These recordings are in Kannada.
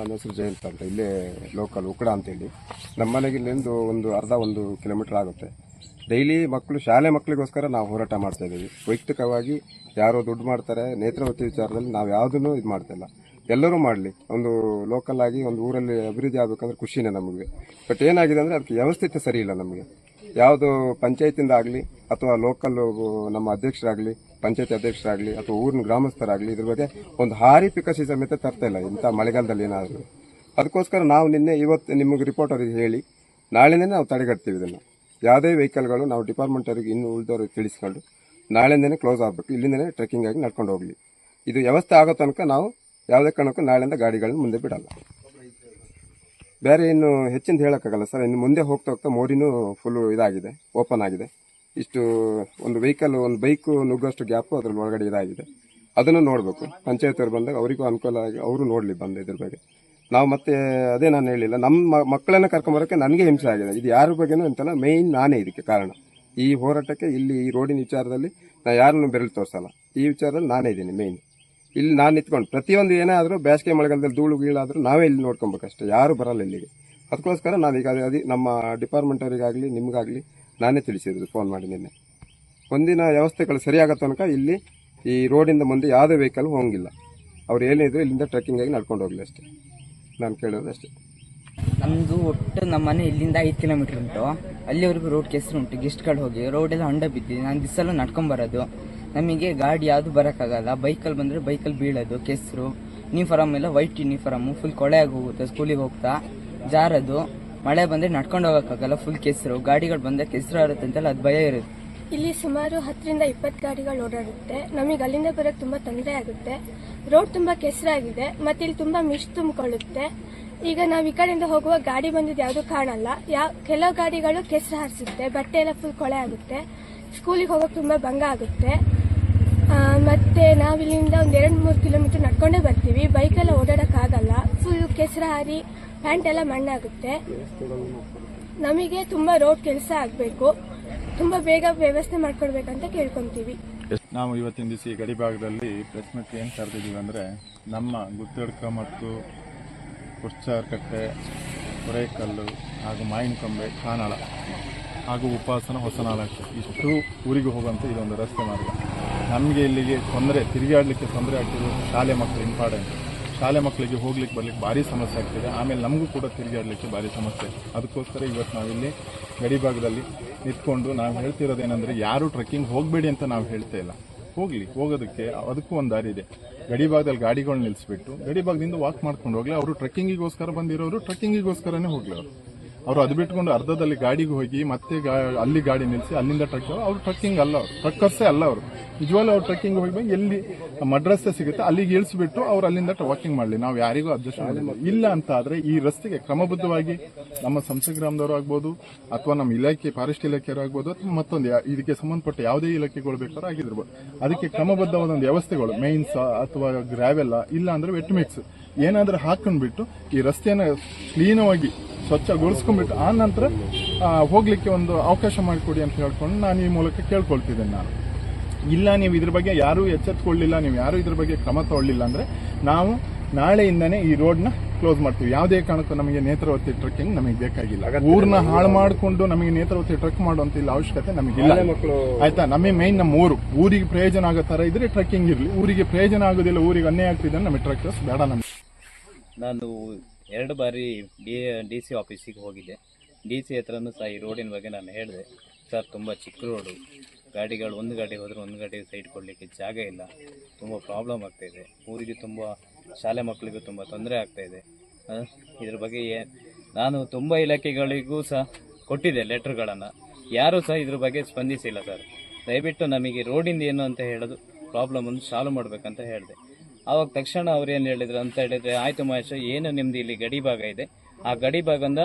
ನನ್ನ ಹೆಸರು ಜಯಂತ್ ಅಂತ, ಇಲ್ಲೇ ಲೋಕಲ್ ಉಕ್ಕಡ ಅಂತೇಳಿ. ನಮ್ಮ ಮನೆಗೆ ಇಲ್ಲಿಂದ ಒಂದು ಅರ್ಧ ಒಂದು ಕಿಲೋಮೀಟರ್ ಆಗುತ್ತೆ. ಡೈಲಿ ಮಕ್ಕಳು ಶಾಲೆ ಮಕ್ಕಳಿಗೋಸ್ಕರ ನಾವು ಹೋರಾಟ ಮಾಡ್ತಾ ಇದ್ದೀವಿ. ವೈಯಕ್ತಿಕವಾಗಿ ಯಾರೋ ದುಡ್ಡು ಮಾಡ್ತಾರೆ, ನೇತ್ರವತಿ ವಿಚಾರದಲ್ಲಿ ನಾವು ಯಾವುದನ್ನು ಇದು ಮಾಡ್ತಿಲ್ಲ. ಎಲ್ಲರೂ ಮಾಡಲಿ. ಒಂದು ಲೋಕಲ್ ಆಗಿ ಒಂದು ಊರಲ್ಲಿ ಅಭಿವೃದ್ಧಿ ಆಗಬೇಕಂದ್ರೆ ಖುಷಿನೇ ನಮಗೆ. ಬಟ್ ಏನಾಗಿದೆ ಅಂದರೆ ಅದಕ್ಕೆ ವ್ಯವಸ್ಥಿತ ಸರಿ ಇಲ್ಲ ನಮಗೆ. ಯಾವುದು ಪಂಚಾಯತಿಂದ ಆಗಲಿ, ಅಥವಾ ಲೋಕಲ್ ನಮ್ಮ ಅಧ್ಯಕ್ಷರಾಗಲಿ ಪಂಚಾಯತಿ ಅಧ್ಯಕ್ಷರಾಗಲಿ ಅಥವಾ ಊರಿನ ಗ್ರಾಮಸ್ಥರಾಗಲಿ ಇದ್ರ ಬಗ್ಗೆ ಒಂದು ಹಾರಿ ಪಿಕಸಿ ಸಮೇತ ತರ್ತಾ ಇಲ್ಲ ಇಂಥ ಮಳೆಗಾಲದಲ್ಲಿ ಏನಾದರೂ. ಅದಕ್ಕೋಸ್ಕರ ನಾವು ನಿನ್ನೆ ಇವತ್ತು ನಿಮಗೆ ರಿಪೋರ್ಟ್ ಅವ್ರಿಗೆ ಹೇಳಿ, ನಾಳೆನೇ ನಾವು ತಡೆಗಟ್ತೀವಿ ಇದನ್ನು. ಯಾವುದೇ ವೆಹಿಕಲ್ಗಳು ನಾವು ಡಿಪಾರ್ಟ್ಮೆಂಟ್ ಅವರಿಗೆ ಇನ್ನು ಉಳಿದವ್ರಿಗೆ ತಿಳಿಸ್ಕೊಂಡು ನಾಳೆಯಿಂದನೇ ಕ್ಲೋಸ್ ಆಗಬೇಕು, ಇಲ್ಲಿಂದನೇ ಟ್ರೆಕ್ಕಿಂಗ್ ಆಗಿ ನಡ್ಕೊಂಡು ಹೋಗಲಿ. ಇದು ವ್ಯವಸ್ಥೆ ಆಗೋ ತನಕ ನಾವು ಯಾವುದೇ ಕಾರಣಕ್ಕೂ ನಾಳೆಯಿಂದ ಗಾಡಿಗಳನ್ನ ಮುಂದೆ ಬಿಡಲ್ಲ. ಬೇರೆ ಇನ್ನು ಹೆಚ್ಚಿಂದ ಹೇಳೋಕ್ಕಾಗಲ್ಲ ಸರ್, ಇನ್ನು ಮುಂದೆ ಹೋಗ್ತಾ ಹೋಗ್ತಾ ಮೋರಿನೂ ಫುಲ್ಲು ಇದಾಗಿದೆ ಓಪನ್ ಆಗಿದೆ. ಇಷ್ಟು ಒಂದು ವೆಹಿಕಲ್ ಒಂದು ಬೈಕು ನುಗ್ಗೋಷ್ಟು ಗ್ಯಾಪು ಅದ್ರ ಒಳಗಡೆ ಇದಾಗಿದೆ. ಅದನ್ನು ನೋಡಬೇಕು. ಪಂಚಾಯತ್ ಬಂದಾಗ ಅವರಿಗೂ ಅನುಕೂಲ ಆಗಿ ಅವರು ನೋಡಲಿ ಬಂದು ಇದ್ರ ಬಗ್ಗೆ. ನಾವು ಮತ್ತೆ ಅದೇ ನಾನು ಹೇಳಿಲ್ಲ, ನಮ್ಮ ಮಕ್ಕಳನ್ನು ಕರ್ಕೊಂಬರೋಕ್ಕೆ ನನಗೆ ಹಿಂಸೆ ಆಗಿದೆ. ಇದು ಯಾರ ಬಗ್ಗೆನೂ ಅಂತಲ್ಲ ಮೇಯ್ನ್ ನಾನೇ ಇದಕ್ಕೆ ಕಾರಣ. ಈ ಹೋರಾಟಕ್ಕೆ ಇಲ್ಲಿ ಈ ರೋಡಿನ ವಿಚಾರದಲ್ಲಿ ನಾನು ಯಾರನ್ನು ಬೆರಳು ತೋರಿಸಲ್ಲ. ಈ ವಿಚಾರದಲ್ಲಿ ನಾನೇ ಇದ್ದೀನಿ ಮೇಯ್ನ್ ಇಲ್ಲಿ ನಾನು ನಿಂತ್ಕೊಂಡು, ಪ್ರತಿಯೊಂದು ಏನಾದರೂ ಬೇಸಿಗೆ ಮಳೆಗಾಲದಲ್ಲಿ ಧೂಳು ಗೀಳಾದರೂ ನಾವೇ ಇಲ್ಲಿ ನೋಡ್ಕೊಬೇಕಷ್ಟೇ. ಯಾರು ಬರಲ್ಲ ಇಲ್ಲಿಗೆ. ಅದಕ್ಕೋಸ್ಕರ ನಾನು ಅದೇ ನಮ್ಮ ಡಿಪಾರ್ಟ್ಮೆಂಟ್ ಅವರಿಗಾಗಲಿ, ನಿಮಗಾಗಲಿ ನಾನೇ ತಿಳಿಸಿರೋದು ಫೋನ್ ಮಾಡಿ ನಿನ್ನೆ ಒಂದಿನ ವ್ಯವಸ್ಥೆಗಳು ಸರಿಯಾಗೋ ತನಕ ಇಲ್ಲಿ ಈ ರೋಡಿಂದ ಮುಂದೆ ಯಾವುದೇ ವೆಹಿಕಲ್ ಹೋಗಿಲ್ಲ. ಅವ್ರು ಏನಿದ್ರು ಇಲ್ಲಿಂದ ಟ್ರೆಕ್ಕಿಂಗಾಗಿ ನಡ್ಕೊಂಡು ಹೋಗಲಿ ಅಷ್ಟೇ. ನಾನು ಕೇಳೋದು ಅಷ್ಟೇ. ನಮ್ಮದು ಒಟ್ಟು ನಮ್ಮ ಮನೆ ಇಲ್ಲಿಂದ ಐದು ಕಿಲೋಮೀಟರ್ ಉಂಟು. ಅಲ್ಲಿವರೆಗೂ ರೋಡ್ ಕೆಸರು ಉಂಟು. ಗೆಸ್ಟ್ಗಳು ಹೋಗಿ ರೋಡೆಲ್ಲ ಹೊಂಡ ಬಿದ್ದಿದೆ. ನಾನು ದಿಸಲು ನಡ್ಕೊಂಬರೋದು ನಮಗೆ ಗಾಡಿ ಯಾವುದು ಬರೋಕ್ಕಾಗಲ್ಲ. ಬೈಕಲ್ಲಿ ಬಂದರೆ ಬೈಕಲ್ಲಿ ಬೀಳೋದು, ಕೆಸರು ಯೂನಿಫಾರಮ್ ಎಲ್ಲ ವೈಟ್ ಯೂನಿಫಾರಮು ಫುಲ್ ಕೊಳೆಯಾಗಿ ಹೋಗುತ್ತೆ ಸ್ಕೂಲಿಗೆ ಹೋಗ್ತಾ, ಜಾರದು. ಮಳೆ ಬಂದರೆ ನಡ್ಕೊಂಡು ಹೋಗೋಕ್ಕಾಗಲ್ಲ ಫುಲ್ ಕೆಸರು. ಗಾಡಿಗಳು ಬಂದರೆ ಕೆಸರು ಇರುತ್ತೆ ಅಂತೆಲ್ಲ ಅದು ಭಯ ಇರುತ್ತೆ. ಇಲ್ಲಿ ಸುಮಾರು ಹತ್ತರಿಂದ ಇಪ್ಪತ್ತು ಗಾಡಿಗಳು ಓಡಾಡುತ್ತೆ. ನಮಗೆ ಅಲ್ಲಿಂದ ಬರೋಕ್ಕೆ ತುಂಬ ತೊಂದರೆ ಆಗುತ್ತೆ. ರೋಡ್ ತುಂಬ ಕೆಸರಾಗಿದೆ, ಮತ್ತೆ ಇಲ್ಲಿ ತುಂಬ ಮಿಶ್ ತುಂಬಿಕೊಳ್ಳುತ್ತೆ. ಈಗ ನಾವು ಈ ಕಡೆಯಿಂದ ಹೋಗುವ ಗಾಡಿ ಬಂದಿದ್ದು ಯಾವುದು ಕಾಣಲ್ಲ. ಯಾವ ಕೆಲವು ಗಾಡಿಗಳು ಕೆಸರು ಹಾರಿಸುತ್ತೆ, ಬಟ್ಟೆ ಎಲ್ಲ ಫುಲ್ ಕೊಳೆ ಆಗುತ್ತೆ. ಸ್ಕೂಲಿಗೆ ಹೋಗೋಕೆ ತುಂಬ ಭಂಗ ಆಗುತ್ತೆ. ಮತ್ತು ಮತ್ತೆ ನಾವಿಲ್ಲಿಂದ ಒಂದು ಎರಡು ಮೂರು ಕಿಲೋಮೀಟರ್ ನಡ್ಕೊಂಡೇ ಬರ್ತೀವಿ. ಬೈಕೆಲ್ಲ ಓಡಾಡೋಕ್ಕಾಗಲ್ಲ. ಫುಲ್ ಕೆಸರು ಹಾರಿ ಪ್ಯಾಂಟ್ ಎಲ್ಲ ಮಣ್ಣಾಗುತ್ತೆ. ನಮಗೆ ತುಂಬಾ ರೋಡ್ ಕೆಲಸ ಆಗಬೇಕು. ತುಂಬಾ ಬೇಗ ವ್ಯವಸ್ಥೆ ಮಾಡ್ಕೊಡ್ಬೇಕಂತ ಕೇಳ್ಕೊಂತೀವಿ. ನಾವು ಇವತ್ತಿನ ದಿವಸ ಈ ಗಡಿ ಭಾಗದಲ್ಲಿ ಪ್ರೆಸ್ ಮೀಟ್ ಏನು ಕರೆದಿದ್ದೀವಿ ಅಂದರೆ ನಮ್ಮ ಗುತ್ತಡ್ಕ ಮತ್ತು ಕುರ್ಚಾರ್ಕಟ್ಟೆ ಹೊರೇಕಲ್ಲು ಹಾಗೂ ಮಾಯಿನಕೊಂಬೆ ಕಾನಾಳ ಹಾಗೂ ಉಪಾಸನ ಹೊಸನಾಳಕ್ಕೆ ಇಷ್ಟು ಊರಿಗೆ ಹೋಗುವಂಥ ಇದೊಂದು ರಸ್ತೆ ಮಾರ್ಗ. ನಮಗೆ ಇಲ್ಲಿಗೆ ತೊಂದರೆ, ತಿರುಗಾಡಲಿಕ್ಕೆ ತೊಂದರೆ ಆಗ್ತಿರೋದು ಶಾಲೆ ಮಕ್ಕಳು ಇಂಪಾರ್ಟೆಂಟ್. ಶಾಲೆ ಮಕ್ಕಳಿಗೆ ಹೋಗ್ಲಿಕ್ಕೆ ಬರ್ಲಿಕ್ಕೆ ಭಾರಿ ಸಮಸ್ಯೆ ಆಗ್ತಿದೆ. ಆಮೇಲೆ ನಮಗೂ ಕೂಡ ತಿರುಗಾಡಲಿಕ್ಕೆ ಭಾರಿ ಸಮಸ್ಯೆ. ಅದಕ್ಕೋಸ್ಕರ ಇವತ್ತು ನಾವಿಲ್ಲಿ ಗಡಿ ಭಾಗದಲ್ಲಿ ನಿಂತ್ಕೊಂಡು ನಾವು ಹೇಳ್ತಿರೋದೇನೆಂದರೆ ಯಾರು ಟ್ರೆಕ್ಕಿಂಗ್ ಹೋಗಬೇಡಿ ಅಂತ ನಾವು ಹೇಳ್ತಾ ಇಲ್ಲ. ಹೋಗ್ಲಿ, ಹೋಗೋದಕ್ಕೆ ಅದಕ್ಕೂ ಒಂದು ದಾರಿ ಇದೆ. ಗಡಿ ಭಾಗದಲ್ಲಿ ಗಾಡಿಗಳನ್ನ ನಿಲ್ಲಿಸ್ಬಿಟ್ಟು ಗಡಿ ಭಾಗದಿಂದ ವಾಕ್ ಮಾಡ್ಕೊಂಡು ಹೋಗ್ಲಿ. ಅವರು ಟ್ರೆಕ್ಕಿಂಗಿಗೋಸ್ಕರ ಬಂದಿರೋರು ಟ್ರೆಕ್ಕಿಂಗಿಗೋಸ್ಕರನೇ ಹೋಗ್ಲಿ ಅವರು. ಅವರು ಅದು ಬಿಟ್ಕೊಂಡು ಅರ್ಧದಲ್ಲಿ ಗಾಡಿಗೆ ಹೋಗಿ ಮತ್ತೆ ಅಲ್ಲಿ ಗಾಡಿ ನಿಲ್ಲಿಸಿ ಅಲ್ಲಿಂದ ಟ್ರಕ್ ಅವ್ರು ಟ್ರಕ್ಕಿಂಗ್ ಅಲ್ಲ ಅವರು. ಟ್ರಕ್ಕರ್ಸೇ ಅಲ್ಲ ಅವರು. ನಿಜವಾಗ್ಲೂ ಅವ್ರು ಟ್ರಕ್ಕಿಂಗ್ ಹೋಗಿ ಎಲ್ಲಿ ಮಡ್ರಸ್ತೆ ಸಿಗುತ್ತೆ ಅಲ್ಲಿಗೆ ಇಳಿಸ್ಬಿಟ್ಟು ಅವ್ರು ಅಲ್ಲಿಂದ ವಾಕಿಂಗ್ ಮಾಡಲಿ. ನಾವು ಯಾರಿಗೂ ಅಡ್ಜಸ್ಟ್ ಮಾಡಲಿಲ್ಲ ಇಲ್ಲ ಅಂತ ಆದರೆ ಈ ರಸ್ತೆಗೆ ಕ್ರಮಬದ್ಧವಾಗಿ ನಮ್ಮ ಸಂಸದ ಗ್ರಾಮದವರು ಆಗ್ಬೋದು ಅಥವಾ ನಮ್ಮ ಇಲಾಖೆ ಫಾರೆಸ್ಟ್ ಇಲಾಖೆಯವರು ಆಗ್ಬೋದು ಅಥವಾ ಮತ್ತೊಂದು ಇದಕ್ಕೆ ಸಂಬಂಧಪಟ್ಟ ಯಾವುದೇ ಇಲಾಖೆಗಳು ಬೇಕಾದ್ರೂ ಆಗಿರ್ಬೋದು. ಅದಕ್ಕೆ ಕ್ರಮಬದ್ಧವಾದ ಒಂದು ವ್ಯವಸ್ಥೆಗಳು ಮೈನ್ಸ್ ಅಥವಾ ಗ್ರಾವೆಲ್ಲ ಇಲ್ಲ ಅಂದರೆ ವೆಟ್ ಮಿಕ್ಸ್ ಏನಾದರೂ ಹಾಕೊಂಡ್ಬಿಟ್ಟು ಈ ರಸ್ತೆಯನ್ನು ಕ್ಲೀನವಾಗಿ ಸ್ವಚ್ಛಗೊಳಿಸ್ಕೊಂಡ್ಬಿಟ್ಟು ಆ ನಂತರ ಹೋಗ್ಲಿಕ್ಕೆ ಒಂದು ಅವಕಾಶ ಮಾಡಿಕೊಡಿ ಅಂತ ಹೇಳ್ಕೊಂಡು ನಾನು ಈ ಮೂಲಕ ಕೇಳ್ಕೊಳ್ತಿದ್ದೇನೆ ನಾನು. ಇಲ್ಲ ನೀವು ಇದ್ರ ಬಗ್ಗೆ ಯಾರೂ ಎಚ್ಚೆತ್ಕೊಳ್ಳಿಲ್ಲ ನೀವು ಯಾರು ಇದ್ರ ಬಗ್ಗೆ ಕ್ರಮ ತಗೊಳ್ಳಿಲ್ಲ ಅಂದ್ರೆ ನಾವು ನಾಳೆಯಿಂದನೇ ಈ ರೋಡ್ನ ಕ್ಲೋಸ್ ಮಾಡ್ತೀವಿ. ಯಾವುದೇ ಕಾರಣಕ್ಕೂ ನಮಗೆ ನೇತ್ರಾವತಿ ಟ್ರಕ್ಕಿಂಗ್ ನಮಗೆ ಬೇಕಾಗಿಲ್ಲ. ಊರ್ನ ಹಾಳು ಮಾಡಿಕೊಂಡು ನಮಗೆ ನೇತ್ರಾವತಿ ಟ್ರಕ್ ಮಾಡುವಂತ ಇಲ್ಲ ಅವಶ್ಯಕತೆ ನಮಗೆ ಇಲ್ಲ ಆಯ್ತಾ? ನಮಗೆ ಮೈನ್ ನಮ್ಮ ಊರು. ಊರಿಗೆ ಪ್ರಯೋಜನ ಆಗೋ ಥರ ಇದ್ರೆ ಟ್ರಕ್ಕಿಂಗ್ ಇರಲಿ. ಊರಿಗೆ ಪ್ರಯೋಜನ ಆಗೋದಿಲ್ಲ ಊರಿಗೆ ಅನ್ಯಾಯ ಆಗ್ತಿದ್ರೆ ನಮಗೆ ಟ್ರಕ್ಕರ್ಸ್ ಬೇಡ ನಮಗೆ. ನಾನು ಎರಡು ಬಾರಿ ಡಿ ಡಿ ಸಿ ಆಫೀಸಿಗೆ ಹೋಗಿದ್ದೆ. ಡಿ ಸಿ ಹತ್ರನೂ ಸಹ ಈ ರೋಡಿನ ಬಗ್ಗೆ ನಾನು ಹೇಳಿದೆ. ಸರ್, ತುಂಬ ಚಿಕ್ಕ ರೋಡು. ಗಾಡಿಗಳು ಒಂದು ಗಾಡಿ ಹೋದರೆ ಒಂದು ಗಾಡಿ ಸೈಡ್ ಕೊಡಲಿಕ್ಕೆ ಜಾಗ ಇಲ್ಲ. ತುಂಬ ಪ್ರಾಬ್ಲಮ್ ಆಗ್ತಾಯಿದೆ ಊರಿಗೆ ತುಂಬ, ಶಾಲೆ ಮಕ್ಕಳಿಗೂ ತುಂಬ ತೊಂದರೆ ಆಗ್ತಾಯಿದೆ ಇದ್ರ ಬಗ್ಗೆ ನಾನು ತುಂಬ ಇಲಾಖೆಗಳಿಗೂ ಸಹ ಕೊಟ್ಟಿದ್ದೆ ಲೆಟ್ರ್ಗಳನ್ನು ಯಾರೂ ಸಹ ಇದ್ರ ಬಗ್ಗೆ ಸ್ಪಂದಿಸಿಲ್ಲ, ಸರ್. ದಯವಿಟ್ಟು ನಮಗೆ ರೋಡಿಂದ ಏನು ಅಂತ ಹೇಳೋದು ಪ್ರಾಬ್ಲಮನ್ನು ಸಾಲ್ವ್ ಮಾಡಬೇಕಂತ ಹೇಳಿದೆ. ಆವಾಗ ತಕ್ಷಣ ಅವ್ರು ಏನು ಹೇಳಿದ್ರು ಅಂತ ಹೇಳಿದ್ರೆ, ಆಯಿತು ಮಹೇಶ್, ಏನು ನಿಮ್ದು ಇಲ್ಲಿ ಗಡಿ ಭಾಗ ಇದೆ? ಆ ಗಡಿ ಭಾಗದಿಂದ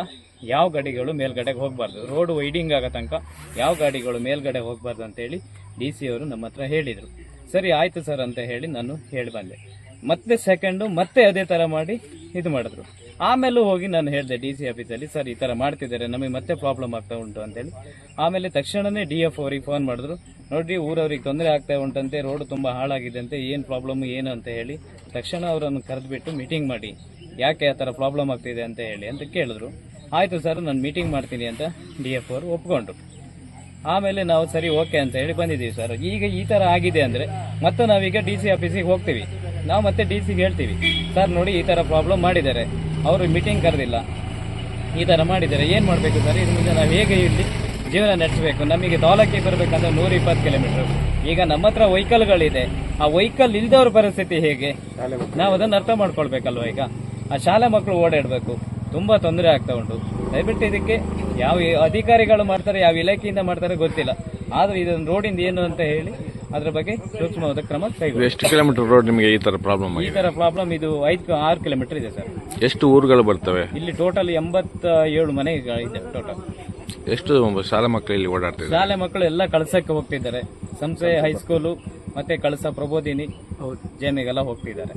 ಯಾವ ಗಾಡಿಗಳು ಮೇಲ್ಗಡೆಗೆ ಹೋಗಬಾರ್ದು? ರೋಡ್ ವೈಡಿಂಗ್ ಆಗೋ ತನಕ ಯಾವ ಗಾಡಿಗಳು ಮೇಲ್ಗಡೆ ಹೋಗಬಾರ್ದು ಅಂತೇಳಿ ಡಿ ಸಿ ಅವರು ನಮ್ಮ ಹತ್ರ ಹೇಳಿದರು. ಸರಿ, ಆಯಿತು ಸರ್ ಅಂತ ಹೇಳಿ ನಾನು ಹೇಳಿ ಬಂದೆ. ಮತ್ತೆ ಸೆಕೆಂಡು ಮತ್ತೆ ಅದೇ ಥರ ಮಾಡಿ ಇದು ಮಾಡಿದ್ರು. ಆಮೇಲೂ ಹೋಗಿ ನಾನು ಹೇಳಿದೆ ಡಿ ಸಿ ಆಫೀಸಲ್ಲಿ, ಸರ್, ಈ ಥರ ಮಾಡ್ತಿದ್ದಾರೆ, ನಮಗೆ ಮತ್ತೆ ಪ್ರಾಬ್ಲಮ್ ಆಗ್ತಾ ಉಂಟು ಅಂತೇಳಿ ಆಮೇಲೆ ತಕ್ಷಣವೇ ಡಿ ಎಫ್ ಅವ್ರಿಗೆ ಫೋನ್ ಮಾಡಿದ್ರು. ನೋಡ್ರಿ ಊರವ್ರಿಗೆ ತೊಂದರೆ ಆಗ್ತಾ ಉಂಟಂತೆ ರೋಡ್ ತುಂಬ ಹಾಳಾಗಿದೆ ಅಂತೆ ಏನು ಪ್ರಾಬ್ಲಮ್ ಏನು ಅಂತ ಹೇಳಿ ತಕ್ಷಣ ಅವರನ್ನು ಕರೆದುಬಿಟ್ಟು ಮೀಟಿಂಗ್ ಮಾಡಿ. ಯಾಕೆ ಆ ಥರ ಪ್ರಾಬ್ಲಮ್ ಆಗ್ತಿದೆ ಅಂತ ಹೇಳಿ ಅಂತ ಕೇಳಿದ್ರು. ಆಯಿತು ಸರ್ ನಾನು ಮೀಟಿಂಗ್ ಮಾಡ್ತೀನಿ ಅಂತ ಡಿ ಎಫ್ ಅವರು ಒಪ್ಕೊಂಡ್ರು. ಆಮೇಲೆ ನಾವು ಸರಿ ಓಕೆ ಅಂತ ಹೇಳಿ ಬಂದಿದ್ದೀವಿ ಸರ್ ಈಗ ಈ ಥರ ಆಗಿದೆ ಅಂದರೆ ಮತ್ತೆ ನಾವೀಗ ಡಿ ಸಿ ಆಫೀಸಿಗೆ ಹೋಗ್ತೀವಿ. ನಾವು ಮತ್ತೆ ಡಿ ಸಿಗೆ ಹೇಳ್ತೀವಿ. ಸರ್ ನೋಡಿ, ಈ ಥರ ಪ್ರಾಬ್ಲಮ್ ಮಾಡಿದ್ದಾರೆ. ಅವರು ಮೀಟಿಂಗ್ ಕರೆದಿಲ್ಲ. ಈ ಥರ ಮಾಡಿದ್ದಾರೆ. ಏನು ಮಾಡಬೇಕು ಸರ್ ಇದ್ರ ಮುಂದೆ ನಾವು ಹೇಗೆ ಇಲ್ಲಿ ಜೀವನ ನಡೆಸಬೇಕು ನಮಗೆ ದೋಲಕ್ಕೆ ಬರಬೇಕಂದ್ರೆ ನೂರ ಇಪ್ಪತ್ತು ಕಿಲೋಮೀಟರ್. ಈಗ ನಮ್ಮ ಹತ್ರ ವೆಹಿಕಲ್ಗಳಿದೆ ಆ ವೆಹಿಕಲ್ ಇಲ್ದವ್ರ ಪರಿಸ್ಥಿತಿ ಹೇಗೆ? ನಾವು ಅದನ್ನು ಅರ್ಥ ಮಾಡ್ಕೊಳ್ಬೇಕಲ್ವ ಈಗ? ಆ ಶಾಲೆ ಮಕ್ಕಳು ಓಡಾಡಬೇಕು. ತುಂಬಾ ತೊಂದರೆ ಆಗ್ತಾ ಉಂಟು. ದಯವಿಟ್ಟು ಇದಕ್ಕೆ ಯಾವ ಅಧಿಕಾರಿಗಳು ಮಾಡ್ತಾರೆ ಯಾವ ಇಲಾಖೆಯಿಂದ ಮಾಡ್ತಾರೆ ಗೊತ್ತಿಲ್ಲ. ಆದ್ರೆ ಇದೊಂದು ರೋಡಿಂದ ಏನು ಅಂತ ಹೇಳಿ ಅದ್ರ ಬಗ್ಗೆ ಸೂಕ್ಷ್ಮವಾದ ಕ್ರಮ ಕೈಗೊಳ್ಳಿ. ಎಷ್ಟು ಕಿಲೋಮೀಟರ್ ರೋಡ್ ನಿಮಗೆ ಈ ತರ ಪ್ರಾಬ್ಲಮ್ ಈ ತರ ಪ್ರಾಬ್ಲಮ್ ಇದು ಐದು ಆರು ಕಿಲೋಮೀಟರ್ ಇದೆ ಸರ್. ಎಷ್ಟು ಊರುಗಳು ಬರ್ತವೆ? ಇಲ್ಲಿ ಟೋಟಲ್ ಎಂಬತ್ತ ಏಳು ಮನೆಗಳಿದೆ ಟೋಟಲ್. ಎಷ್ಟು ಶಾಲೆ ಮಕ್ಕಳು ಇಲ್ಲಿ ಓಡಾಡ್ತಿದ್ದಾರೆ? ಶಾಲೆ ಮಕ್ಕಳು ಎಲ್ಲ ಕಳಸಕ್ಕೆ ಹೋಗ್ತಿದ್ದಾರೆ. ಸಂಸೆ ಹೈಸ್ಕೂಲು ಮತ್ತೆ ಕಳಸ ಪ್ರಬೋಧಿನಿ ಜೇಮಿಗೆಲ್ಲ ಹೋಗ್ತಿದ್ದಾರೆ.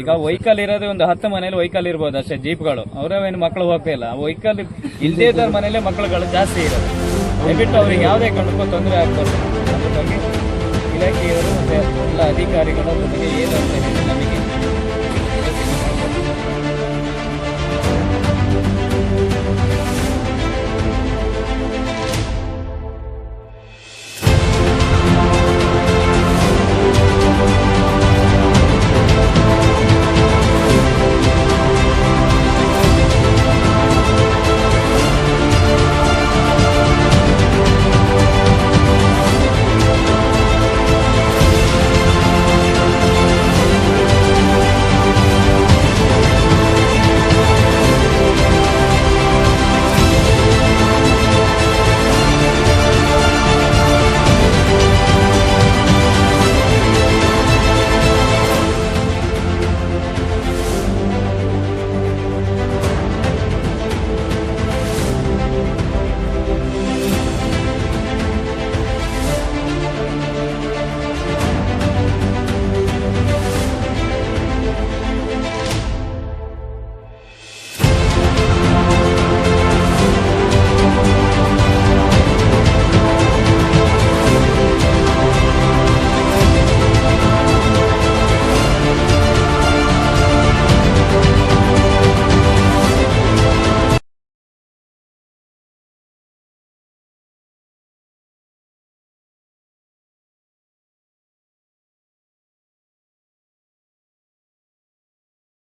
ಈಗ ವೈಕಲ್ ಇರೋದೇ ಒಂದು ಹತ್ತು ಮನೇಲಿ ವೈಕಲ್ ಇರ್ಬೋದು ಅಷ್ಟೇ ಜೀಪ್ಗಳು. ಅವರೇನು ಮಕ್ಕಳು ಹೋಗ್ತಾ ಇಲ್ಲ. ವೈಕಲ್ ಇಲ್ಲದೇ ಇದ್ದ ಮನೇಲೆ ಮಕ್ಕಳುಗಳು ಜಾಸ್ತಿ ಇರೋದು. ದಯವಿಟ್ಟು ಅವ್ರಿಗೆ ಯಾವುದೇ ಕಾರಣಕ್ಕೂ ತೊಂದರೆ ಆಗ್ಬಾರ್ದು. ಬಗ್ಗೆ ಇಲಾಖೆಯವರು ಮತ್ತೆ ಎಲ್ಲ ಅಧಿಕಾರಿಗಳು ನಮಗೆ ಏನು ಅಂತ ಹೇಳಿ ನಮಗೆ